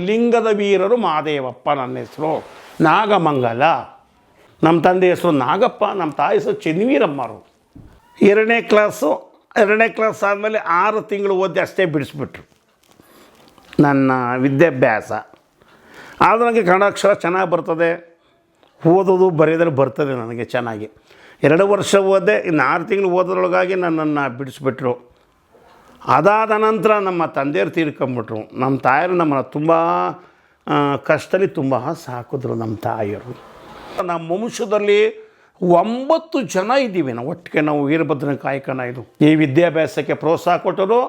ಲಿಂಗದ ವೀರರು ಮಾದೇವಪ್ಪ ನನ್ನ ಹೆಸರು. ನಾಗಮಂಗಲ. ನಮ್ಮ ತಂದೆ ಹೆಸರು ನಾಗಪ್ಪ, ನಮ್ಮ ತಾಯಿ ಹೆಸರು ಚೆನ್ವೀರಮ್ಮರು. ಎರಡನೇ ಕ್ಲಾಸು ಎರಡನೇ ಕ್ಲಾಸ್ ಆದಮೇಲೆ ಆರು ತಿಂಗಳು ಓದಿ ಅಷ್ಟೇ ಬಿಡಿಸ್ಬಿಟ್ರು. ನನ್ನ ವಿದ್ಯಾಭ್ಯಾಸ. ಆದರೂ ನನಗೆ ಕನ್ನಡ ಅಕ್ಷರ ಚೆನ್ನಾಗಿ ಬರ್ತದೆ. ಓದೋದು ಬರೆಯೋದ್ರೆ ಬರ್ತದೆ ನನಗೆ ಚೆನ್ನಾಗಿ. ಎರಡು ವರ್ಷ ಓದೆ, ಇನ್ನು ಆರು ತಿಂಗಳು ಓದೋದ್ರೊಳಗಾಗಿ ನನ್ನನ್ನು ಬಿಡಿಸ್ಬಿಟ್ರು. ಅದಾದ ನಂತರ ನಮ್ಮ ತಂದೆಯರು ತೀರ್ಕೊಂಬಿಟ್ರು. ನಮ್ಮ ತಾಯರು ನಮ್ಮನ್ನು ತುಂಬ ಕಷ್ಟದಲ್ಲಿ ತುಂಬ ಸಾಕಿದ್ರು ನಮ್ಮ ತಾಯಿಯರು ನಮ್ಮ ವಂಶದಲ್ಲಿ ಒಂಬತ್ತು ಜನ ಇದ್ದೀವಿ ನಾವು. ಒಟ್ಟಿಗೆ ನಾವು ವೀರಭದ್ರನ ಕಾಯಕನ ಇದು. ಈ ವಿದ್ಯಾಭ್ಯಾಸಕ್ಕೆ ಪ್ರೋತ್ಸಾಹ ಕೊಟ್ಟರು.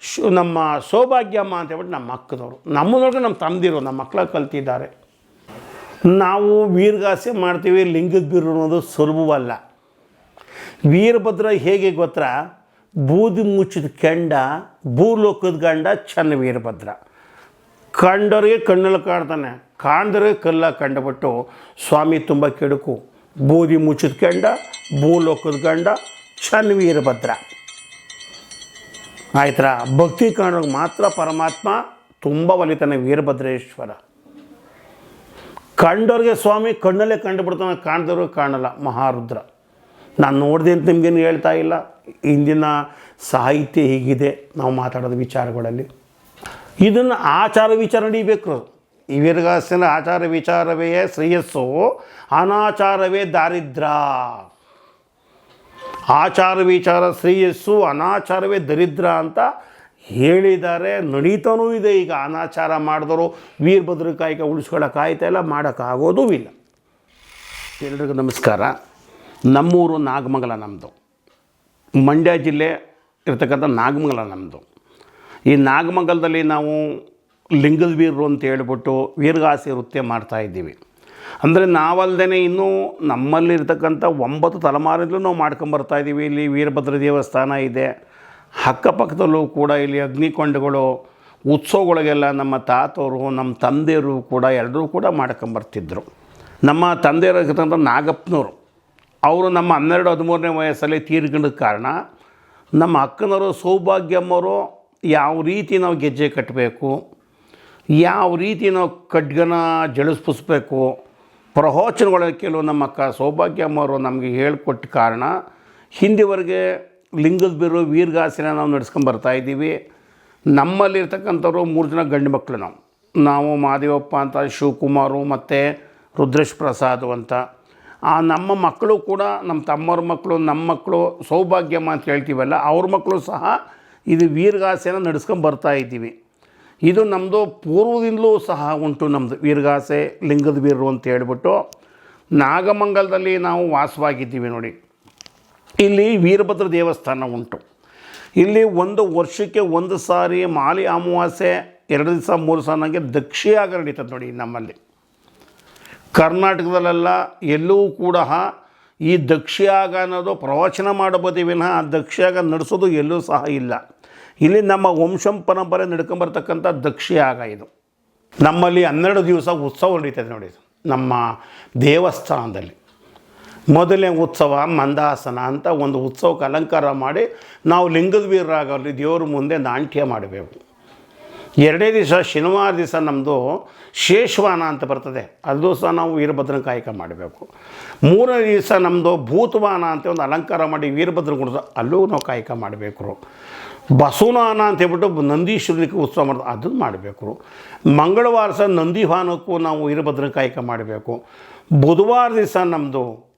ಶು, ನಮ್ಮ ಸೌಭಾಗ್ಯಮ್ಮ ಅಂತ ಹೇಳ್ಬಿಟ್ಟು ನಮ್ಮ ಅಕ್ಕದವರು. ನೋಡಿದ್ರೆ ನಮ್ಮ ತಂದಿರು ನಮ್ಮ ಮಕ್ಕಳ ಕಲ್ತಿದ್ದಾರೆ. ನಾವು ವೀರಗಾಸೆ ಮಾಡ್ತೀವಿ ಲಿಂಗದ ಬೀರು ಅನ್ನೋದು ಸುಲಭವಲ್ಲ. ವೀರಭದ್ರ ಹೇಗೆ ಗೊತ್ತಾ? ಬೂದಿ ಮುಚ್ಚಿದ ಕೆಂಡ, ಭೂಲೋಕದ ಗಂಡ ಚೆನ್ನ ವೀರಭದ್ರ. ಕಂಡವ್ರಿಗೆ ಕಣ್ಣಲ್ಲಿ ಕಾಡ್ತಾನೆ ಕಾಣ್ದವ್ರಿಗೆ ಕಲ್ಲ ಕಂಡುಬಿಟ್ಟು ಸ್ವಾಮಿ ತುಂಬ ಕೆಡುಕು. ಬೂದಿ ಮುಚ್ಚಿದ ಕೆಂಡ, ಭೂಲೋಕದ ಗಂಡ ಚೆನ್ನ ವೀರಭದ್ರ. ಆಯ್ತರ? ಭಕ್ತಿ ಕಾಣೋಕೆ ಮಾತ್ರ ಪರಮಾತ್ಮ ತುಂಬ ಒಲಿತಾನೆ ವೀರಭದ್ರೇಶ್ವರ. ಕಂಡವ್ರಿಗೆ ಸ್ವಾಮಿ ಕಣ್ಣಲ್ಲೇ ಕಂಡುಬಿಡ್ತಾನೆ ಕಾಣ್ದವ್ರಿಗೆ ಕಾಣಲ್ಲ ಮಹಾರುದ್ರ. ನಾನು ನೋಡಿದೆ ಅಂತ ನಿಮಗೇನು ಹೇಳ್ತಾ ಇಲ್ಲ. ಇಂದಿನ ಸಾಹಿತ್ಯ ಹೀಗಿದೆ. ನಾವು ಮಾತಾಡೋದು ವಿಚಾರಗಳಲ್ಲಿ. ಇದನ್ನು ಆಚಾರ ವಿಚಾರ ನಡೀಬೇಕು ಈ ವೀರಗಾಸನ ಆಚಾರ ವಿಚಾರವೇ ಶ್ರೇಯಸ್ಸು, ಅನಾಚಾರವೇ ದಾರಿದ್ರ ಆಚಾರ ವಿಚಾರ ಶ್ರೇಯಸ್ಸು, ಅನಾಚಾರವೇ ದರಿದ್ರ ಅಂತ ಹೇಳಿದ್ದಾರೆ. ನಡೀತಾನೂ ಇದೆ. ಈಗ ಅನಾಚಾರ ಮಾಡಿದವರು ವೀರಭದ್ರ ಕಾಯಕ ಉಳಿಸ್ಕೊಳ್ಳೋಕ್ಕಾಯ್ತಾ ಇಲ್ಲ, ಮಾಡೋಕ್ಕಾಗೋದೂ ಇಲ್ಲ. ಎಲ್ರಿಗೂ ನಮಸ್ಕಾರ. ನಮ್ಮೂರು ನಾಗಮಂಗಲ ನಮ್ಮದು ಮಂಡ್ಯ ಜಿಲ್ಲೆ ಇರ್ತಕ್ಕಂಥ ನಾಗಮಂಗಲ ನಮ್ಮದು ಈ ನಾಗಮಂಗಲದಲ್ಲಿ ನಾವು ಲಿಂಗದ ವೀರರು ಅಂತ ಹೇಳ್ಬಿಟ್ಟು ವೀರಗಾಸೆ ಮಾಡ್ತಾ ಇದ್ದೀವಿ. ಅಂದರೆ ನಾವಲ್ದೇ ಇನ್ನೂ ನಮ್ಮಲ್ಲಿರ್ತಕ್ಕಂಥ ಒಂಬತ್ತು ತಲೆಮಾರಿಂದಲೂ ನಾವು ಮಾಡ್ಕೊಂಬರ್ತಾ ಇದ್ದೀವಿ. ಇಲ್ಲಿ ವೀರಭದ್ರ ದೇವಸ್ಥಾನ ಇದೆ. ಅಕ್ಕಪಕ್ಕದಲ್ಲೂ ಕೂಡ ಇಲ್ಲಿ ಅಗ್ನಿಕೊಂಡಗಳು ಉತ್ಸವಗಳಿಗೆಲ್ಲ ನಮ್ಮ ತಾತವರು ನಮ್ಮ ತಂದೆಯರು ಕೂಡ ಎಲ್ಲರೂ ಕೂಡ ಮಾಡ್ಕೊಂಬರ್ತಿದ್ರು ನಮ್ಮ ತಂದೆಯರಾಗಿರ್ತಕ್ಕಂಥ ನಾಗಪ್ಪನವರು. ಅವರು ನಮ್ಮ ಹನ್ನೆರಡು ಹದಿಮೂರನೇ ವಯಸ್ಸಲ್ಲಿ ತೀರ್ಕೊಂಡ ಕಾರಣ ನಮ್ಮ ಅಕ್ಕನವರು, ಸೌಭಾಗ್ಯಮ್ಮವರು ಯಾವ ರೀತಿ ನಾವು ಗೆಜ್ಜೆ ಕಟ್ಟಬೇಕು, ಯಾವ ರೀತಿ ನಾವು ಖಡ್ಗನ ಜಳಿಸ್ಪಿಸ್ಬೇಕು ಪ್ರವಚನಗಳ ಕೆಲವು ನಮ್ಮ ಅಕ್ಕ ಸೌಭಾಗ್ಯಮ್ಮವರು ನಮಗೆ ಹೇಳಿಕೊಟ್ಟ ಕಾರಣ ಹಿಂದಿವರೆಗೆ ಲಿಂಗದ ಬಿರು ವೀರಗಾಸೆನ ನಾವು ನಡೆಸ್ಕೊಂಡು ಇದ್ದೀವಿ. ನಮ್ಮಲ್ಲಿರ್ತಕ್ಕಂಥವ್ರು ಮೂರು ಜನ ಗಂಡು ಮಕ್ಕಳು ನಾವು. ನಾವು ಮಾದೇವಪ್ಪ ಅಂತ, ಶಿವಕುಮಾರು ಮತ್ತು ರುದ್ರೇಶ್ ಪ್ರಸಾದ್ ಅಂತ. ಆ ನಮ್ಮ ಮಕ್ಕಳು ಕೂಡ ನಮ್ಮ ತಮ್ಮವ್ರ ಮಕ್ಕಳು, ನಮ್ಮ ಮಕ್ಕಳು ಸೌಭಾಗ್ಯಮ್ಮ ಅಂತ ಹೇಳ್ತೀವಲ್ಲ, ಅವ್ರ ಮಕ್ಕಳು ಸಹ ಇದು ವೀರಗಾಸೆನ ನಡೆಸ್ಕೊಂಡು ಬರ್ತಾ ಇದ್ದೀವಿ. ಇದು ನಮ್ಮದು ಪೂರ್ವದಿಂದಲೂ ಸಹ ಉಂಟು ನಮ್ಮದು ವೀರಗಾಸೆ, ಲಿಂಗದ ವೀರರು ಅಂತ ಹೇಳ್ಬಿಟ್ಟು ನಾಗಮಂಗಲದಲ್ಲಿ ನಾವು ವಾಸವಾಗಿದ್ದೀವಿ ನೋಡಿ. ಇಲ್ಲಿ ವೀರಭದ್ರ ದೇವಸ್ಥಾನ ಉಂಟು. ಇಲ್ಲಿ ಒಂದು ವರ್ಷಕ್ಕೆ ಒಂದು ಸಾರಿ ಮಾಲಿ ಅಮಾವಾಸ್ಯೆ, ಎರಡು ದಿವಸ ಮೂರು ದಿವಸ ನನಗೆ ದಕ್ಷಿಯಾಗ ನಡೀತದೆ ನೋಡಿ ನಮ್ಮಲ್ಲಿ. ಕರ್ನಾಟಕದಲ್ಲೆಲ್ಲ ಎಲ್ಲೂ ಕೂಡ ಈ ದಕ್ಷಿಯಾಗ ಅನ್ನೋದು ಪ್ರವಚನ ಮಾಡಬೋದಿ ವಿನಃ, ಆ ದಕ್ಷಿಯಾಗ ನಡೆಸೋದು ಎಲ್ಲೂ ಸಹ ಇಲ್ಲ. ಇಲ್ಲಿ ನಮ್ಮ ವಂಶಂ ಪರಂಪರೆ ನಡ್ಕೊಂಬರ್ತಕ್ಕಂಥ ದಕ್ಷಿಯಾಗ ಇದು. ನಮ್ಮಲ್ಲಿ ಹನ್ನೆರಡು ದಿವಸ ಉತ್ಸವ ನಡೀತದೆ ನೋಡಿ ನಮ್ಮ ದೇವಸ್ಥಾನದಲ್ಲಿ. ಮೊದಲನೇ ಉತ್ಸವ ಮಂದಾಸನ ಅಂತ ಒಂದು ಉತ್ಸವಕ್ಕೆ ಅಲಂಕಾರ ಮಾಡಿ ನಾವು ಲಿಂಗದ ವೀರರಾಗಲಿ ದೇವ್ರ ಮುಂದೆ ನಾಟ್ಯ ಮಾಡಬೇಕು. ಎರಡನೇ ದಿವಸ ಶನಿವಾರ ದಿವಸ ನಮ್ಮದು ಶೇಷವಾನ ಅಂತ ಬರ್ತದೆ. ಅದು ಸಹ ನಾವು ವೀರಭದ್ರನ ಕಾಯಕ ಮಾಡಬೇಕು. ಮೂರನೇ ದಿವಸ ನಮ್ಮದು ಭೂತವಾನ ಅಂತ ಒಂದು ಅಲಂಕಾರ ಮಾಡಿ ವೀರಭದ್ರನ ಕುಡಿದು ಅಲ್ಲೂ ನಾವು ಕಾಯಕ ಮಾಡಬೇಕು ಬಸವನಾನ ಅಂತ ಹೇಳ್ಬಿಟ್ಟು ನಂದೀಶ್ವರನಿಗೆ ಉತ್ಸವ ಮಾಡೋದು ಅದನ್ನು ಮಾಡಬೇಕು ಮಂಗಳವಾರ ಸಹ ನಂದಿವಾನಕ್ಕೂ ನಾವು ವೀರಭದ್ರನ ಕಾಯಕ ಮಾಡಬೇಕು. ಬುಧವಾರ ದಿವಸ ನಮ್ಮದು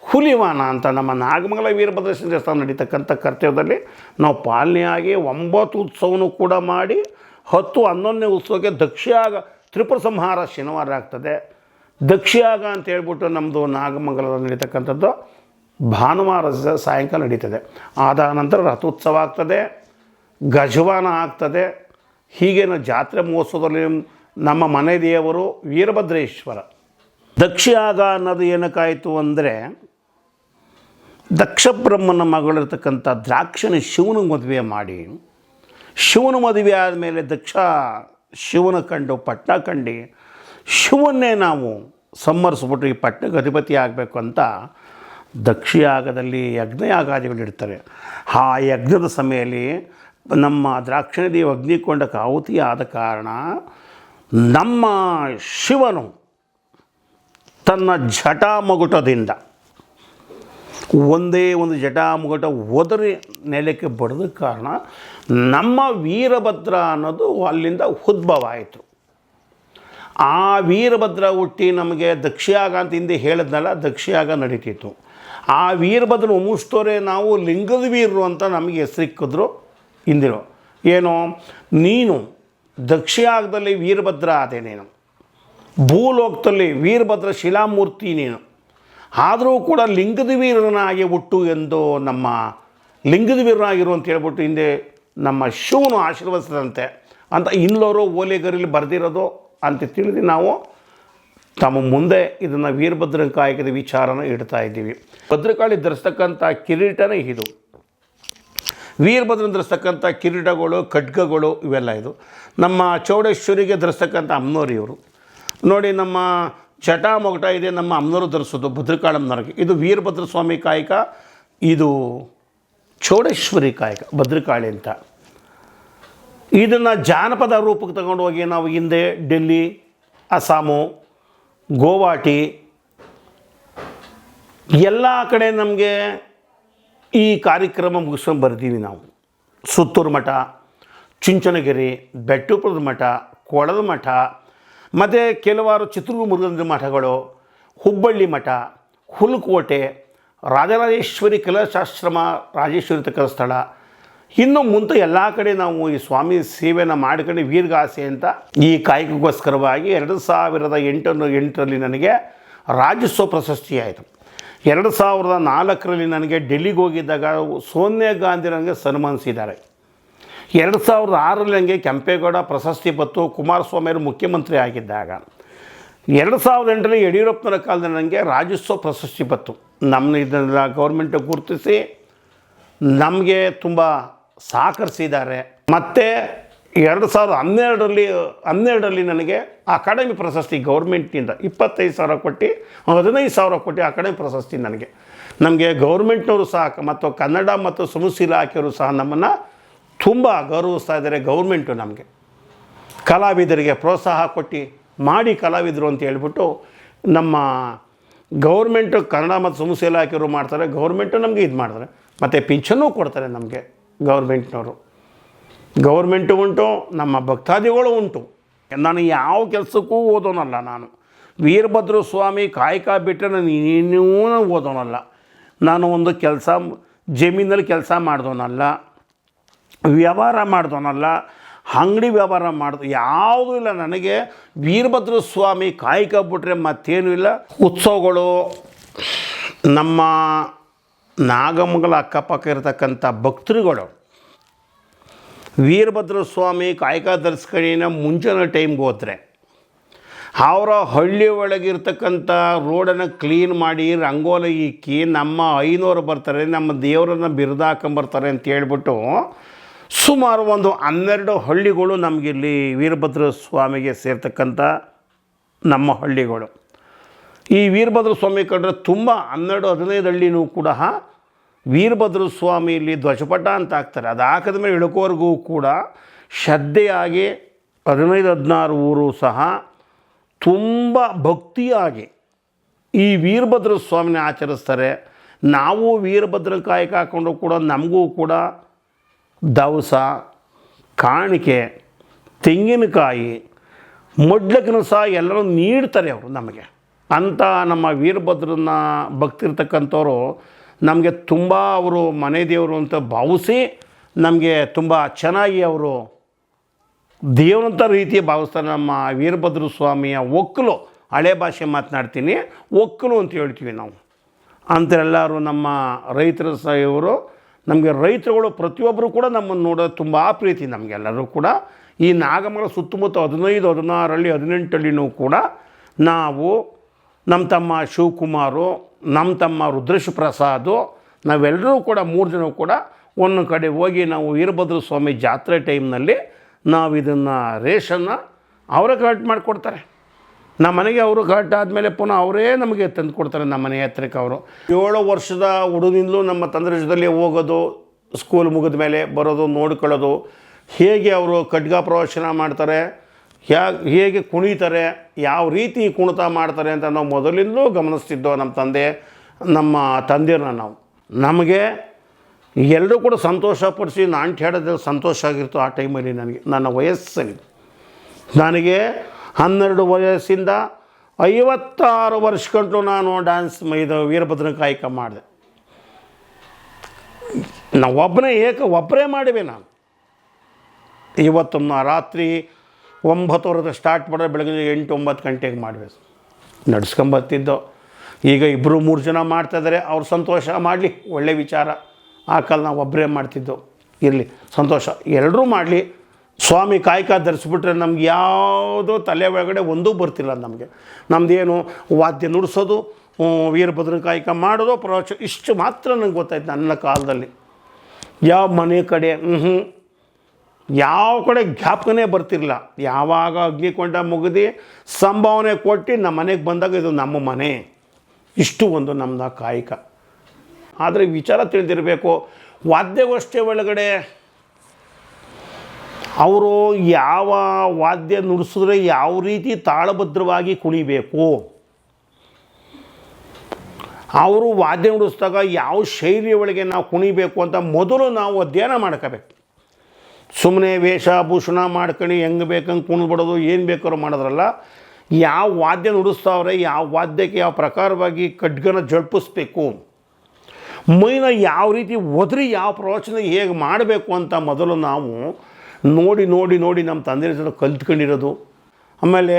ಹುಲಿವಾನ ಅಂತ ನಮ್ಮ ನಾಗಮಂಗಲ ವೀರಭದ್ರ ದೇವಸ್ಥಾನ ನಡೀತಕ್ಕಂಥ ಕರ್ತವ್ಯದಲ್ಲಿ ನಾವು ಪಾಲನೆಯಾಗಿ ಒಂಬತ್ತು ಉತ್ಸವನೂ ಕೂಡ ಮಾಡಿ ಹತ್ತು ಹನ್ನೊಂದನೇ ಉತ್ಸವಕ್ಕೆ ದಕ್ಷಿಯಾಗ ತ್ರಿಪುರ ಸಂಹಾರ ಶನಿವಾರ ಆಗ್ತದೆ. ಆಗ ಅಂತ ಹೇಳ್ಬಿಟ್ಟು ನಮ್ಮದು ನಾಗಮಂಗಲದಲ್ಲಿ ನಡೀತಕ್ಕಂಥದ್ದು ಭಾನುವಾರ ಸಾಯಂಕಾಲ ನಡೀತದೆ. ಆದ ನಂತರ ರಥೋತ್ಸವ ಆಗ್ತದೆ ಗಜವಾನ ಆಗ್ತದೆ ಹೀಗೆ ನಾವು ಜಾತ್ರೆ ಮಹೋತ್ಸವದಲ್ಲಿ ನಮ್ಮ ಮನೆ ದೇವರು ವೀರಭದ್ರೇಶ್ವರ. ಆಗ ಅನ್ನೋದು ಏನಕ್ಕಾಯಿತು ಅಂದರೆ ದಕ್ಷ ಬ್ರಹ್ಮನ ಮಗಳಿರ್ತಕ್ಕಂಥ ದ್ರಾಕ್ಷಿಣ ಶಿವನ ಮದುವೆ ಮಾಡಿ ಶಿವನ ಮದುವೆ ಆದಮೇಲೆ ದಕ್ಷ ಶಿವನ ಕಂಡು ಪಟ್ಟ ಕಂಡು, ಶಿವನ್ನೇ ನಾವು ಸಂಹರಿಸ್ಬಿಟ್ಟು ಈ ಪಟ್ಟಣಕ್ಕೆ ಅಧಿಪತಿ ಆಗಬೇಕು ಅಂತ ದಕ್ಷಿಯಾಗದಲ್ಲಿ ಯಜ್ಞಯಾಗಾದಿಗಳಿರ್ತಾರೆ ಆ ಯಜ್ಞದ ಸಮಯದಲ್ಲಿ ನಮ್ಮ ದ್ರಾಕ್ಷಿಣಿ ಅಗ್ನಿಕೊಂಡಕ್ಕೆ ಆಹುತಿ ಆದ ಕಾರಣ ನಮ್ಮ ಶಿವನು ತನ್ನ ಜಟಾಮಗುಟದಿಂದ ಒಂದೇ ಒಂದು ಜಟಾಮುಗಟ ಒದರಿ ನೆಲಕ್ಕೆ ಬಡದ ಕಾರಣ ನಮ್ಮ ವೀರಭದ್ರ ಅನ್ನೋದು ಅಲ್ಲಿಂದ ಉದ್ಭವ ಆಯಿತು ಆ ವೀರಭದ್ರ ಹುಟ್ಟಿ ನಮಗೆ ದಕ್ಷಿಯಾಗ ಅಂತ ಹಿಂದೆ ಹೇಳಿದ್ನಲ್ಲ ದಕ್ಷಿಯಾಗ ನಡೀತಿತ್ತು. ಆ ವೀರಭದ್ರ ಮುಗಿಸ್ತೋರೆ ನಾವು ಲಿಂಗದ ವೀರರು ಅಂತ ನಮಗೆ ಹೆಸರಿಕ್ಕಿದ್ರು ಹಿಂದಿರೋ ಏನು, ನೀನು ದಕ್ಷಿಯಾಗದಲ್ಲಿ ವೀರಭದ್ರ ಆದೆ ನೀನು. ಭೂಲೋಕದಲ್ಲಿ ವೀರಭದ್ರ ಶಿಲಾಮೂರ್ತಿ ನೀನು. ಆದರೂ ಕೂಡ ಲಿಂಗದ ವೀರನಾಗಿ ಹುಟ್ಟು ಎಂದು ನಮ್ಮ ಲಿಂಗದ ವೀರನಾಗಿರು ಅಂತ ಹೇಳ್ಬಿಟ್ಟು ಹಿಂದೆ ನಮ್ಮ ಶಿವನು ಆಶೀರ್ವದಿಸಿದಂತೆ ಅಂತ ಇನ್ನೋರು ಓಲೆಗರಲ್ಲಿ ಬರೆದಿರೋದು ಅಂತ ತಿಳಿದು ನಾವು ತಮ್ಮ ಮುಂದೆ ಇದನ್ನು ವೀರಭದ್ರಕಾಯಕದ ವಿಚಾರನ ಇಡ್ತಾ ಇದ್ದೀವಿ. ಭದ್ರಕಾಳಿ ಧರಿಸ್ತಕ್ಕಂಥ ಕಿರೀಟನೇ ಇದು. ವೀರಭದ್ರನ ಧರಿಸ್ತಕ್ಕಂಥ ಕಿರೀಟಗಳು, ಖಡ್ಗಗಳು ಇವೆಲ್ಲ ಇದು. ನಮ್ಮ ಚೌಡೇಶ್ವರಿಗೆ ಧರಿಸ್ತಕ್ಕಂಥ ಅಮ್ಮೋರಿ ಇವರು ನೋಡಿ ನಮ್ಮ ಚಟ ಮೊಗಟ ಇದೆ ನಮ್ಮ ಅಮ್ಮನವರು ಧರಿಸೋದು ಭದ್ರಕಾಳಮ್ಮನವ್ರಿಗೆ ಇದು ವೀರಭದ್ರ ಸ್ವಾಮಿ ಕಾಯಕ, ಇದು ಚೌಡೇಶ್ವರಿ ಕಾಯಕ, ಭದ್ರಕಾಳಿ ಅಂತ. ಇದನ್ನು ಜಾನಪದ ರೂಪಕ್ಕೆ ತಗೊಂಡು ಹೋಗಿ ನಾವು ಹಿಂದೆ ಡೆಲ್ಲಿ, ಅಸ್ಸಾಮು ಗೋವಾಟಿ ಎಲ್ಲ ಕಡೆ ನಮಗೆ ಈ ಕಾರ್ಯಕ್ರಮ ಮುಗಿಸ್ಕೊಂಡು ಬರ್ತೀವಿ ನಾವು. ಸುತ್ತೂರು ಮಠ, ಚುಂಚನಗಿರಿ, ಬೆಟ್ಟುಪುರದ ಮಠ, ಕೊಳದ ಮಠ ಮತ್ತು ಕೆಲವಾರು ಚಿತ್ರದುರ್ಗ ಮಠಗಳು, ಹುಬ್ಬಳ್ಳಿ ಮಠ, ಹುಲ್ಕೋಟೆ, ರಾಜರಾಜೇಶ್ವರಿ ಕಲಾಶಾಶ್ರಮ, ರಾಜೇಶ್ವರಿ ತಕ್ಕ ಸ್ಥಳ. ಇನ್ನು ಮುಂದೆ ಎಲ್ಲ ಕಡೆ ನಾವು ಈ ಸ್ವಾಮಿ ಸೇವೆನ ಮಾಡ್ಕೊಂಡು ವೀರ್ಗಾಸೆ ಅಂತ ಈ ಕಾಯಕಕ್ಕೋಸ್ಕರವಾಗಿ ಎರಡು ಸಾವಿರದ ಎಂಟನ್ನು ಎಂಟರಲ್ಲಿ ನನಗೆ ರಾಜ್ಯೋತ್ಸವ ಪ್ರಶಸ್ತಿ ಆಯಿತು. ಎರಡು ಸಾವಿರದ ನಾಲ್ಕರಲ್ಲಿ ನನಗೆ ಡೆಲ್ಲಿಗೆ ಹೋಗಿದ್ದಾಗ ಸೋನಿಯಾ ಗಾಂಧಿ ನನಗೆ ಸನ್ಮಾನಿಸಿದ್ದಾರೆ. ಎರಡು ಸಾವಿರದ ಆರರಲ್ಲಿ ನನಗೆ ಕೆಂಪೇಗೌಡ ಪ್ರಶಸ್ತಿ ಬತ್ತು ಕುಮಾರಸ್ವಾಮಿ ಅವರು ಮುಖ್ಯಮಂತ್ರಿ ಆಗಿದ್ದಾಗ. ಎರಡು ಸಾವಿರದ ಎಂಟರಲ್ಲಿ ಯಡಿಯೂರಪ್ಪನ ಕಾಲದಲ್ಲಿ ನನಗೆ ರಾಜ್ಯೋತ್ಸವ ಪ್ರಶಸ್ತಿ ಬತ್ತು ನಮ್ಮ ಇದನ್ನೆಲ್ಲ ಗೌರ್ಮೆಂಟ್ ಗುರುತಿಸಿ ನಮಗೆ ತುಂಬ ಸಹಕರಿಸಿದ್ದಾರೆ. ಮತ್ತು ಎರಡು ಸಾವಿರದ ಹನ್ನೆರಡರಲ್ಲಿ ಹನ್ನೆರಡರಲ್ಲಿ ನನಗೆ ಅಕಾಡೆಮಿ ಪ್ರಶಸ್ತಿ ಗೌರ್ಮೆಂಟ್ನಿಂದ ಇಪ್ಪತ್ತೈದು ಸಾವಿರ ಕೊಟ್ಟು, ಹದಿನೈದು ಸಾವಿರ ಕೊಟ್ಟು ಅಕಾಡೆಮಿ ಪ್ರಶಸ್ತಿ ನನಗೆ. ನಮಗೆ ಗೌರ್ಮೆಂಟ್ನವರು ಸಹ, ಮತ್ತು ಕನ್ನಡ ಮತ್ತು ಸಮಸ್ಯೆ ಇಲಾಖೆಯವರು ಸಹ ನಮ್ಮನ್ನು ತುಂಬ ಗೌರವಿಸ್ತಾ ಇದ್ದಾರೆ ಗೌರ್ಮೆಂಟು ನಮಗೆ. ಕಲಾವಿದರಿಗೆ ಪ್ರೋತ್ಸಾಹ ಕೊಟ್ಟು ಮಾಡಿ ಕಲಾವಿದರು ಅಂತ ಹೇಳ್ಬಿಟ್ಟು ನಮ್ಮ ಗೌರ್ಮೆಂಟು ಕನ್ನಡ ಮತ್ತು ಸಮಸ್ಯೆ ಇಲಾಖೆಯವರು ಮಾಡ್ತಾರೆ, ಗೌರ್ಮೆಂಟು ನಮಗೆ ಇದು ಮಾಡ್ತಾರೆ. ಮತ್ತು ಪಿಂಚನ್ನೂ ಕೊಡ್ತಾರೆ ನಮಗೆ ಗೌರ್ಮೆಂಟ್ನವರು. ಗೌರ್ಮೆಂಟು ಉಂಟು, ನಮ್ಮ ಭಕ್ತಾದಿಗಳು ಉಂಟು. ನಾನು ಯಾವ ಕೆಲಸಕ್ಕೂ ಓದೋನಲ್ಲ ನಾನು. ವೀರಭದ್ರ ಸ್ವಾಮಿ ಕಾಯಕ ಬಿಟ್ಟರೆ ನಾನು ಇನ್ನೂ ಓದೋನಲ್ಲ. ನಾನು ಒಂದು ಕೆಲಸ, ಜಮೀನಲ್ಲಿ ಕೆಲಸ ಮಾಡ್ದೋನಲ್ಲ. ವ್ಯವಹಾರ ಮಾಡಿದವನಲ್ಲ, ಅಂಗಡಿ ವ್ಯವಹಾರ ಮಾಡಿದ, ಯಾವುದೂ ಇಲ್ಲ ನನಗೆ. ವೀರಭದ್ರ ಸ್ವಾಮಿ ಕಾಯಕ ಬಿಟ್ಟರೆ ಮತ್ತೇನೂ ಇಲ್ಲ. ಉತ್ಸವಗಳು, ನಮ್ಮ ನಾಗಮಂಗಲ ಅಕ್ಕಪಕ್ಕ ಇರತಕ್ಕಂಥ ಭಕ್ತರುಗಳು ವೀರಭದ್ರ ಸ್ವಾಮಿ ಕಾಯಕ ಧರಿಸ್ಕೊಂಡಿನ ಮುಂಚಿನ ಟೈಮ್ಗೆ ಹೋದರೆ, ಅವರ ಹಳ್ಳಿ ಒಳಗಿರ್ತಕ್ಕಂಥ ರೋಡನ್ನು ಕ್ಲೀನ್ ಮಾಡಿ, ರಂಗೋಲಿ ಇಕ್ಕಿ ನಮ್ಮ ಐನೂರು ಬರ್ತಾರೆ, ನಮ್ಮ ದೇವರನ್ನು ಬಿರುದಾಕೊಂಬರ್ತಾರೆ ಅಂತ ಹೇಳ್ಬಿಟ್ಟು ಸುಮಾರು ಒಂದು ಹನ್ನೆರಡು ಹಳ್ಳಿಗಳು ನಮಗಿಲ್ಲಿ ವೀರಭದ್ರ ಸ್ವಾಮಿಗೆ ಸೇರ್ತಕ್ಕಂಥ ನಮ್ಮ ಹಳ್ಳಿಗಳು. ಈ ವೀರಭದ್ರ ಸ್ವಾಮಿ ಕಂಡ್ರೆ ತುಂಬ ಹನ್ನೆರಡು ಹದಿನೈದು ಹಳ್ಳಿನೂ ಕೂಡ ವೀರಭದ್ರ ಸ್ವಾಮಿ ಇಲ್ಲಿ ಧ್ವಜಪಟ ಅಂತ ಹಾಕ್ತಾರೆ. ಅದು ಹಾಕಿದ ಮೇಲೆ ಇಳಕೋವರೆಗೂ ಕೂಡ ಶ್ರದ್ಧೆಯಾಗಿ ಹದಿನೈದು ಹದಿನಾರು ಊರು ಸಹ ತುಂಬ ಭಕ್ತಿಯಾಗಿ ಈ ವೀರಭದ್ರ ಸ್ವಾಮಿನ ಆಚರಿಸ್ತಾರೆ. ನಾವು ವೀರಭದ್ರ ಕಾಯಕ ಹಾಕೊಂಡು ಕೂಡ ನಮಗೂ ಕೂಡ ದವಸ, ಕಾಣಿಕೆ, ತೆಂಗಿನಕಾಯಿ ಮೊಡ್ಲಕ್ಕೂ ಸಹ ಎಲ್ಲರೂ ನೀಡ್ತಾರೆ ಅವರು ನಮಗೆ. ಅಂಥ ನಮ್ಮ ವೀರಭದ್ರನ ಭಕ್ತಿರ್ತಕ್ಕಂಥವ್ರು ನಮಗೆ ತುಂಬ ಅವರು ಮನೆ ದೇವರು ಅಂತ ಭಾವಿಸಿ ನಮಗೆ ತುಂಬ ಚೆನ್ನಾಗಿ ಅವರು ದೇವರಂಥ ರೀತಿ ಭಾವಿಸ್ತಾರೆ. ನಮ್ಮ ವೀರಭದ್ರ ಸ್ವಾಮಿಯ ಒಕ್ಕಲು, ಹಳೆ ಭಾಷೆ ಮಾತನಾಡ್ತೀನಿ, ಒಕ್ಕಲು ಅಂತ ಹೇಳ್ತೀವಿ ನಾವು. ಅಂಥರೆಲ್ಲರೂ ನಮ್ಮ ರೈತರ ಸಹ ಇವರು ನಮಗೆ ರೈತರುಗಳು ಪ್ರತಿಯೊಬ್ಬರು ಕೂಡ ನಮ್ಮನ್ನು ನೋಡೋದು ತುಂಬ ಪ್ರೀತಿ ನಮಗೆಲ್ಲರೂ ಕೂಡ. ಈ ನಾಗಮಂಗಲ ಸುತ್ತಮುತ್ತ ಹದಿನೈದು, ಹದಿನಾರರಲ್ಲಿ, ಹದಿನೆಂಟಲ್ಲಿನೂ ಕೂಡ ನಾವು ನಮ್ಮ ತಮ್ಮ ಶಿವಕುಮಾರು ನಮ್ಮ ತಮ್ಮ ರುದ್ರೇಶ್ ಪ್ರಸಾದು ನಾವೆಲ್ಲರೂ ಕೂಡ ಮೂರು ಜನ ಕೂಡ ಒಂದು ಕಡೆ ಹೋಗಿ ನಾವು ವೀರಭದ್ರ ಸ್ವಾಮಿ ಜಾತ್ರೆ ಟೈಮ್ನಲ್ಲಿ ನಾವು ಇದನ್ನು ರೇಷನ್ನ ಅವರೇ ಕಲೆಕ್ಟ್ ಮಾಡಿಕೊಡ್ತಾರೆ. ನಮ್ಮ ಮನೆಗೆ ಅವರು ಕಟ್ ಆದಮೇಲೆ ಪುನಃ ಅವರೇ ನಮಗೆ ತಂದು ಕೊಡ್ತಾರೆ ನಮ್ಮ ಮನೆ ಹತ್ರಕ್ಕೆ ಅವರು. ಏಳು ವರ್ಷದ ಹುಡುಗಿಂದಲೂ ನಮ್ಮ ತಂದೆ ಜೊತೆಲಿ ಹೋಗೋದು ಸ್ಕೂಲ್ ಮುಗಿದ ಮೇಲೆ ಬರೋದು, ನೋಡ್ಕೊಳ್ಳೋದು. ಹೇಗೆ ಅವರು ಖಡ್ಗ ಪ್ರವಚನ ಮಾಡ್ತಾರೆ ಹೇಗೆ ಹೇಗೆ ಕುಣಿತಾರೆ, ಯಾವ ರೀತಿ ಕುಣಿತ ಮಾಡ್ತಾರೆ ಅಂತ ನಾವು ಮೊದಲಿಂದಲೂ ಗಮನಿಸ್ತಿದ್ದೋ ನಮ್ಮ ತಂದೆ, ನಮ್ಮ ತಂದೆಯವ್ರನ್ನ ನಾವು. ನಮಗೆ ಎಲ್ಲರೂ ಕೂಡ ಸಂತೋಷಪಡಿಸಿ ನಾಂಟಿ ಹೇಳೋದ್ರಲ್ಲಿ ಸಂತೋಷ ಆಗಿರ್ತೋ ಆ ಟೈಮಲ್ಲಿ ನನಗೆ, ನನ್ನ ವಯಸ್ಸಲ್ಲಿ. ನನಗೆ ಹನ್ನೆರಡು ವಯಸ್ಸಿಂದ ಐವತ್ತಾರು ವರ್ಷಗಂಟು ನಾನು ಡ್ಯಾನ್ಸ್ ಇದು ವೀರಭದ್ರ ಕಾಯಕ ಮಾಡಿದೆ. ನಾವು ಒಬ್ಬನೇ ಏಕ, ಒಬ್ಬರೇ ಮಾಡಿವೆ ನಾನು. ಇವತ್ತು ರಾತ್ರಿ ಒಂಬತ್ತುವರೆಗೆ ಸ್ಟಾರ್ಟ್ ಮಾಡಿದ್ರೆ ಬೆಳಗ್ಗೆ ಎಂಟು ಒಂಬತ್ತು ಗಂಟೆಗೆ ಮಾಡಿವೆ. ನಡ್ಸ್ಕೊಂಬರ್ತಿದ್ದೋ ಈಗ ಇಬ್ಬರು ಮೂರು ಜನ ಮಾಡ್ತಾಯಿದ್ದಾರೆ ಅವ್ರು ಸಂತೋಷ ಮಾಡಲಿ, ಒಳ್ಳೆ ವಿಚಾರ. ಆ ಕಾಲ ನಾವು ಒಬ್ಬರೇ ಮಾಡ್ತಿದ್ದೋ. ಇರಲಿ, ಸಂತೋಷ. ಎಲ್ಲರೂ ಮಾಡಲಿ. ಸ್ವಾಮಿ ಕಾಯಕ ಧರಿಸ್ಬಿಟ್ರೆ ನಮ್ಗೆ ಯಾವುದೋ ತಲೆ ಒಳಗಡೆ ಒಂದೂ ಬರ್ತಿಲ್ಲ ನಮಗೆ. ನಮ್ಮದೇನು ವಾದ್ಯ ನುಡಿಸೋದು ವೀರಭದ್ರ ಕಾಯಕ ಮಾಡೋದು, ಪ್ರವಚ, ಇಷ್ಟು ಮಾತ್ರ ನಂಗೆ ಗೊತ್ತಾಯ್ತು ನನ್ನ ಕಾಲದಲ್ಲಿ. ಯಾವ ಮನೆ ಕಡೆ ಹ್ಞೂ ಯಾವ ಕಡೆ ಜ್ಞಾಪಕನೇ ಬರ್ತಿರಲಿಲ್ಲ. ಯಾವಾಗ ಅಗ್ನಿಕೊಂಡ ಮುಗಿದು ಸಂಭಾವನೆ ಕೊಟ್ಟು ನಮ್ಮ ಮನೆಗೆ ಬಂದಾಗ ಇದು ನಮ್ಮ ಮನೆ. ಇಷ್ಟು ಒಂದು ನಮ್ಮದ ಕಾಯಕ. ಆದರೆ ವಿಚಾರ ತಿಳಿದಿರಬೇಕು. ವಾದ್ಯಗೋಷ್ಠಿ ಒಳಗಡೆ ಅವರು ಯಾವ ವಾದ್ಯ ನುಡಿಸಿದ್ರೆ ಯಾವ ರೀತಿ ತಾಳಭದ್ರವಾಗಿ ಕುಣಿಬೇಕು? ಅವರು ವಾದ್ಯ ನುಡಿಸಿದಾಗ ಯಾವ ಶೈಲಿಯ ಒಳಗೆ ನಾವು ಕುಣಿಬೇಕು ಅಂತ ಮೊದಲು ನಾವು ಅಧ್ಯಯನ ಮಾಡ್ಕೋಬೇಕು. ಸುಮ್ಮನೆ ವೇಷಭೂಷಣ ಮಾಡ್ಕೊಂಡು ಹೆಂಗೆ ಬೇಕಂಗೆ ಕುಣಿಬಿಡೋದು ಏನು ಬೇಕಾದ್ರೂ ಮಾಡಿದ್ರಲ್ಲ, ಯಾವ ವಾದ್ಯ ನುಡಿಸ್ತಾವ್ರೆ, ಯಾವ ವಾದ್ಯಕ್ಕೆ ಯಾವ ಪ್ರಕಾರವಾಗಿ ಖಡ್ಗನ ಜಳಪಿಸ್ಬೇಕು ಮೈನ ಯಾವ ರೀತಿ ಒದರಿ ಯಾವ ಪ್ರವಚನ ಹೇಗೆ ಮಾಡಬೇಕು ಅಂತ ಮೊದಲು ನಾವು ನೋಡಿ ನೋಡಿ ನೋಡಿ ನಮ್ಮ ತಂದೆ ಜೊತೆ ಕಲ್ತ್ಕೊಂಡಿರೋದು. ಆಮೇಲೆ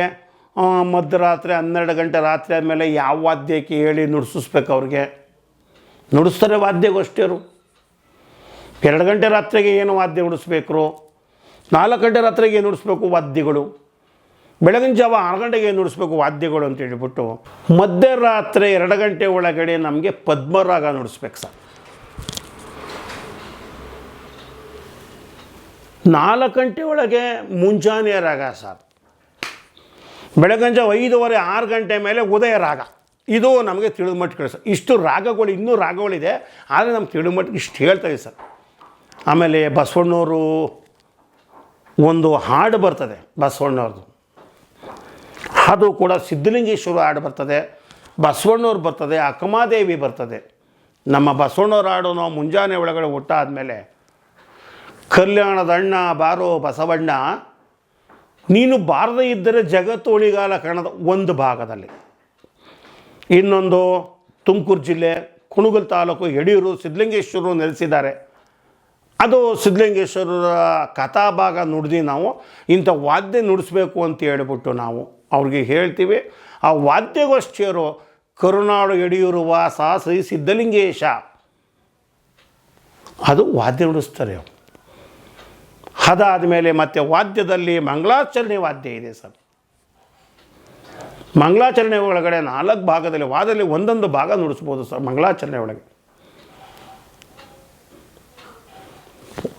ಮಧ್ಯರಾತ್ರಿ ಹನ್ನೆರಡು ಗಂಟೆ ರಾತ್ರಿ ಆದಮೇಲೆ ಯಾವ ವಾದ್ಯಕ್ಕೆ ಹೇಳಿ ನುಡಿಸಿಸ್ಬೇಕು ಅವ್ರಿಗೆ? ನುಡಿಸ್ತಾರೆ ವಾದ್ಯಗೋಷ್ಠಿಯರು. ಎರಡು ಗಂಟೆ ರಾತ್ರಿಗೆ ಏನು ವಾದ್ಯ ನುಡಿಸ್ಬೇಕು ನಾಲ್ಕು ಗಂಟೆ ರಾತ್ರಿಗೆ ಏನು ನುಡಿಸ್ಬೇಕು ವಾದ್ಯಗಳು. ಬೆಳಗಿನ ಜಾವ ಆರು ಗಂಟೆಗೆ ಏನು ನುಡಿಸ್ಬೇಕು ವಾದ್ಯಗಳು ಅಂತ ಹೇಳ್ಬಿಟ್ಟು ಮಧ್ಯರಾತ್ರಿ ಎರಡು ಗಂಟೆ ಒಳಗಡೆ ನಮಗೆ ಪದ್ಮರಾಗ ನುಡಿಸ್ಬೇಕು ಸರ್. ನಾಲ್ಕು ಗಂಟೆ ಒಳಗೆ ಮುಂಜಾನೆ ರಾಗ ಸರ್. ಬೆಳಗಂಜ ಐದುವರೆ, ಆರು ಗಂಟೆ ಮೇಲೆ ಉದಯ ರಾಗ. ಇದು ನಮಗೆ ತಿಳಿದ ಮಟ್ಟಿಗೆ ಸರ್ ಇಷ್ಟು ರಾಗಗಳು, ಇನ್ನೂ ರಾಗಗಳಿದೆ, ಆದರೆ ನಮ್ಗೆ ತಿಳಿದು ಮಟ್ಟಿಗೆ ಇಷ್ಟು ಹೇಳ್ತಾಯಿದೆ ಸರ್. ಆಮೇಲೆ ಬಸವಣ್ಣವರು ಒಂದು ಹಾಡು ಬರ್ತದೆ, ಬಸವಣ್ಣವ್ರದ್ದು. ಅದು ಕೂಡ ಸಿದ್ಧಲಿಂಗೇಶ್ವರ ಹಾಡು ಬರ್ತದೆ, ಬಸವಣ್ಣವ್ರು ಬರ್ತದೆ, ಅಕ್ಕಮಾದೇವಿ ಬರ್ತದೆ. ನಮ್ಮ ಬಸವಣ್ಣವ್ರ ಹಾಡು ಮುಂಜಾನೆ ಒಳಗಡೆ ಊಟ ಕಲ್ಯಾಣದ ಅಣ್ಣ, ಬಾರೋ ಬಸವಣ್ಣ, ನೀನು ಬಾರದೇ ಇದ್ದರೆ ಜಗತ್ತು ಉಳಿಗಾಲ ಕಣದ ಒಂದು ಭಾಗದಲ್ಲಿ. ಇನ್ನೊಂದು ತುಮಕೂರು ಜಿಲ್ಲೆ, ಕುಣಗಲ್ ತಾಲೂಕು ಯಡಿಯೂರು ಸಿದ್ಧಲಿಂಗೇಶ್ವರರು ನೆಲೆಸಿದ್ದಾರೆ. ಅದು ಸಿದ್ಧಲಿಂಗೇಶ್ವರರ ಕಥಾಭಾಗ ನುಡಿದು ನಾವು ಇಂಥ ವಾದ್ಯ ನುಡಿಸ್ಬೇಕು ಅಂತ ಹೇಳ್ಬಿಟ್ಟು ನಾವು ಅವ್ರಿಗೆ ಹೇಳ್ತೀವಿ. ಆ ವಾದ್ಯಗೋಷ್ಠಿಯರು ಕರುನಾಡು ಯಡಿಯೂರು ವಾಸ ಶ್ರೀ ಸಿದ್ಧಲಿಂಗೇಶ. ಅದು ವಾದ್ಯ ನುಡಿಸ್ತಾರೆ ಅವ್ರು. ಅದಾದಮೇಲೆ ಮತ್ತೆ ವಾದ್ಯದಲ್ಲಿ ಮಂಗಳಾಚರಣೆ ವಾದ್ಯ ಇದೆ ಸರ್. ಮಂಗಳಾಚರಣೆ ಒಳಗಡೆ ನಾಲ್ಕು ಭಾಗದಲ್ಲಿ ವಾದದಲ್ಲಿ ಒಂದೊಂದು ಭಾಗ ನುಡಿಸ್ಬೋದು ಸರ್ ಮಂಗಳಾಚರಣೆ ಒಳಗೆ.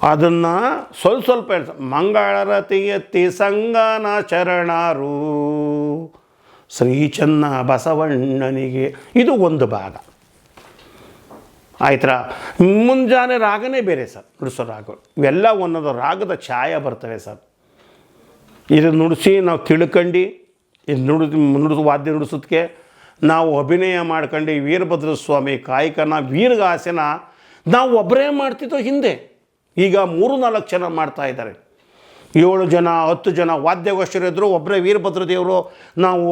ಅದನ್ನು ಸ್ವಲ್ಪ ಸ್ವಲ್ಪ ಹೇಳ್ತ ಮಂಗಳರತಿಯತ್ತಿ ಸಂಗನ ಶರಣರು. ಶ್ರೀಚನ್ನ ಬಸವಣ್ಣನಿಗೆ ಇದು ಒಂದು ಭಾಗ. ಆಯ್ತರ? ಮುಂಜಾನೆ ರಾಗನೇ ಬೇರೆ ಸರ್ ನುಡಿಸೋ ರಾಗ ಇವೆಲ್ಲ ಒಂದೊಂದು ರಾಗದ ಛಾಯ ಬರ್ತವೆ ಸರ್. ಇದು ನುಡಿಸಿ ನಾವು ತಿಳ್ಕೊಂಡು, ಇದು ನುಡಿದು ನುಡಿದು ವಾದ್ಯ ನುಡಿಸೋದಕ್ಕೆ ನಾವು ಅಭಿನಯ ಮಾಡ್ಕೊಂಡು ವೀರಭದ್ರ ಸ್ವಾಮಿ ಕಾಯಕನ, ವೀರಗಾಸನ ನಾವು ಒಬ್ಬರೇ ಮಾಡ್ತಿದ್ದೋ ಹಿಂದೆ. ಈಗ ಮೂರು ನಾಲ್ಕು ಜನ ಮಾಡ್ತಾ ಇದ್ದಾರೆ. ಏಳು ಜನ, ಹತ್ತು ಜನ ವಾದ್ಯಗೋಷ್ಠರಿದ್ದರು ಒಬ್ಬರೇ ವೀರಭದ್ರ ದೇವರು ನಾವು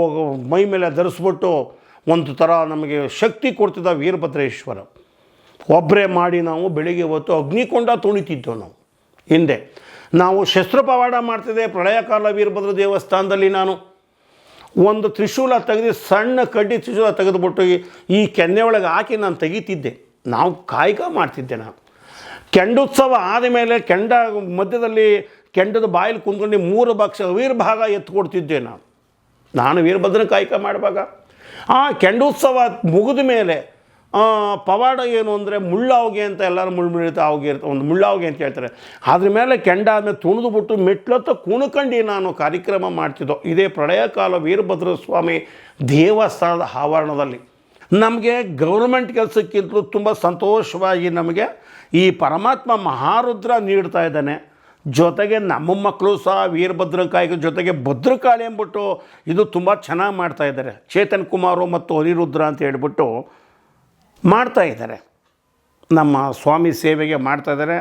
ಮೈ ಮೇಲೆ ಧರಿಸ್ಬಿಟ್ಟು ಒಂದು ಥರ ನಮಗೆ ಶಕ್ತಿ ಕೊಡ್ತಿದ್ದ ವೀರಭದ್ರೇಶ್ವರ. ಒಬ್ಬರೇ ಮಾಡಿ ನಾವು ಬೆಳಿಗ್ಗೆ ಹೊತ್ತು ಅಗ್ನಿಕೊಂಡ ತುಣಿತಿದ್ದೆವು ನಾವು. ಹಿಂದೆ. ನಾವು ಶಸ್ತ್ರ ಪವಾಡ ಮಾಡ್ತಿದ್ದೆ, ಪ್ರಳಯ ಕಾಲ ವೀರಭದ್ರ ದೇವಸ್ಥಾನದಲ್ಲಿ ನಾನು. ಒಂದು ತ್ರಿಶೂಲ ತೆಗೆದು, ಸಣ್ಣ ಕಡ್ಡಿ ತ್ರಿಶೂಲ ತೆಗೆದುಬಿಟ್ಟು ಈ- ಕೆನ್ನೆ ಒಳಗೆ ಹಾಕಿ ನಾನು ತೆಗಿತಿದ್ದೆ. ನಾವು ಕಾಯಕ ಮಾಡ್ತಿದ್ದೆ ನಾನು. ಕೆಂಡೋತ್ಸವ ಆದಮೇಲೆ ಕೆಂಡ ಮಧ್ಯದಲ್ಲಿ ಕೆಂಡದ ಬಾಯಲ್ಲಿ ಕುಂದ್ಕೊಂಡು ಮೂರು ಬಕ್ಷ ವೀರಭಾಗ ಎತ್ಕೊಡ್ತಿದ್ದೆ ನಾನು. ನಾನು ವೀರಭದ್ರನ ಕಾಯಕ ಮಾಡುವಾಗ. ಆ ಕೆಂಡೋತ್ಸವ ಮುಗಿದ ಮೇಲೆ ಪವಾಡ ಏನು ಅಂದರೆ ಮುಳ್ಳಾವ್ಗೆ ಅಂತ ಎಲ್ಲರೂ ಮುಳ್ಳುಮಿಳಿತ ಅವ್ಗೆ ಇರ್ತ ಒಂದು ಮುಳ್ಳಾವ್ಗೆ ಅಂತ ಹೇಳ್ತಾರೆ. ಅದ್ರ ಮೇಲೆ ಕೆಂಡ ಆದಮೇಲೆ ತುಣಿದು ಬಿಟ್ಟು ಮೆಟ್ಲತ್ತ ಕುಣ್ಕಂಡು ನಾನು ಕಾರ್ಯಕ್ರಮ ಮಾಡ್ತಿದ್ದೋ, ಇದೇ ಪ್ರಳಯ ಕಾಲ ವೀರಭದ್ರ ಸ್ವಾಮಿ ದೇವಸ್ಥಾನದ ಆವರಣದಲ್ಲಿ. ನಮಗೆ ಗೌರ್ಮೆಂಟ್ ಕೆಲಸಕ್ಕಿಂತಲೂ ತುಂಬ ಸಂತೋಷವಾಗಿ ನಮಗೆ ಈ ಪರಮಾತ್ಮ ಮಹಾರುದ್ರ ನೀಡ್ತಾ ಇದ್ದಾನೆ. ಜೊತೆಗೆ ನಮ್ಮ ಮಕ್ಕಳು ಸಹ ವೀರಭದ್ರಕಾಯಿಗೆ ಜೊತೆಗೆ ಭದ್ರಕಾಳಿ ಅಂದ್ಬಿಟ್ಟು ಇದು ತುಂಬ ಚೆನ್ನಾಗಿ ಮಾಡ್ತಾ ಇದ್ದಾರೆ. ಚೇತನ್ ಕುಮಾರು ಮತ್ತು ಅನಿರುದ್ರ ಅಂತ ಹೇಳ್ಬಿಟ್ಟು ಮಾಡ್ತಾ ಇದ್ದಾರೆ. ನಮ್ಮ ಸ್ವಾಮಿ ಸೇವೆಗೆ ಮಾಡ್ತಾ ಇದ್ದಾರೆ.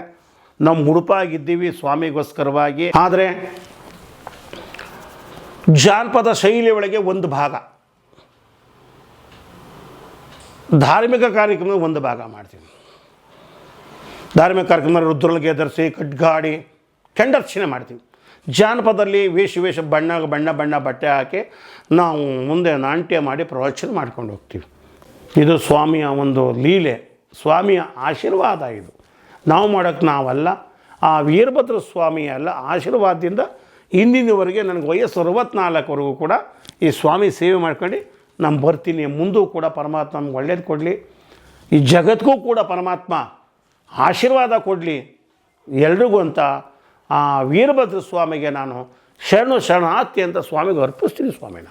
ನಮ್ಮ ಮುಡುಪಾಗಿದ್ದೀವಿ ಸ್ವಾಮಿಗೋಸ್ಕರವಾಗಿ. ಆದರೆ ಜಾನಪದ ಶೈಲಿ ಒಳಗೆ ಒಂದು ಭಾಗ. ಧಾರ್ಮಿಕ ಕಾರ್ಯಕ್ರಮದ ಒಂದು ಭಾಗ ಮಾಡ್ತೀವಿ ಧಾರ್ಮಿಕ ಕಾರ್ಯಕ್ರಮ ರುದ್ರಲ್ಗೆ ಧರಿಸಿ ಕಡ್ಗಾಡಿ ಕೆಂಡರ್ಚನೆ ಮಾಡ್ತೀವಿ. ಜಾನಪದಲ್ಲಿ ವೇಷ ವೇಷ ಬಣ್ಣ ಬಣ್ಣ ಬಣ್ಣ ಬಟ್ಟೆ ಹಾಕಿ ನಾವು ಮುಂದೆ ನಾಟ್ಯ ಮಾಡಿ ಪ್ರವಚನ ಮಾಡ್ಕೊಂಡು ಹೋಗ್ತೀವಿ. ಇದು ಸ್ವಾಮಿಯ ಒಂದು ಲೀಲೆ, ಸ್ವಾಮಿಯ ಆಶೀರ್ವಾದ ಇದು. ನಾವು ಮಾಡೋಕ್ಕೆ ನಾವಲ್ಲ, ಆ ವೀರಭದ್ರ ಸ್ವಾಮಿಯ ಅಲ್ಲ ಆಶೀರ್ವಾದದಿಂದ ಇಂದಿನವರೆಗೆ ನನಗೆ ವಯಸ್ಸು ಅರವತ್ನಾಲ್ಕವರೆಗೂ ಕೂಡ ಈ ಸ್ವಾಮಿ ಸೇವೆ ಮಾಡ್ಕೊಂಡು ನಾನು ಬರ್ತೀನಿ, ಮುಂದೂ ಕೂಡ ಪರಮಾತ್ಮ ನಮ್ಗೆ ಒಳ್ಳೇದು ಕೊಡಲಿ. ಈ ಜಗತ್ತಿಗೂ ಕೂಡ ಪರಮಾತ್ಮ ಆಶೀರ್ವಾದ ಕೊಡಲಿ. ಎಲ್ರಿಗೂ ಅಂತ ಆ ವೀರಭದ್ರ ಸ್ವಾಮಿಗೆ ನಾನು ಶರಣು ಶರಣಾರ್ಥಿ ಅಂತ ಸ್ವಾಮಿಗೆ ಅರ್ಪಿಸ್ತೀನಿ ಸ್ವಾಮಿನ.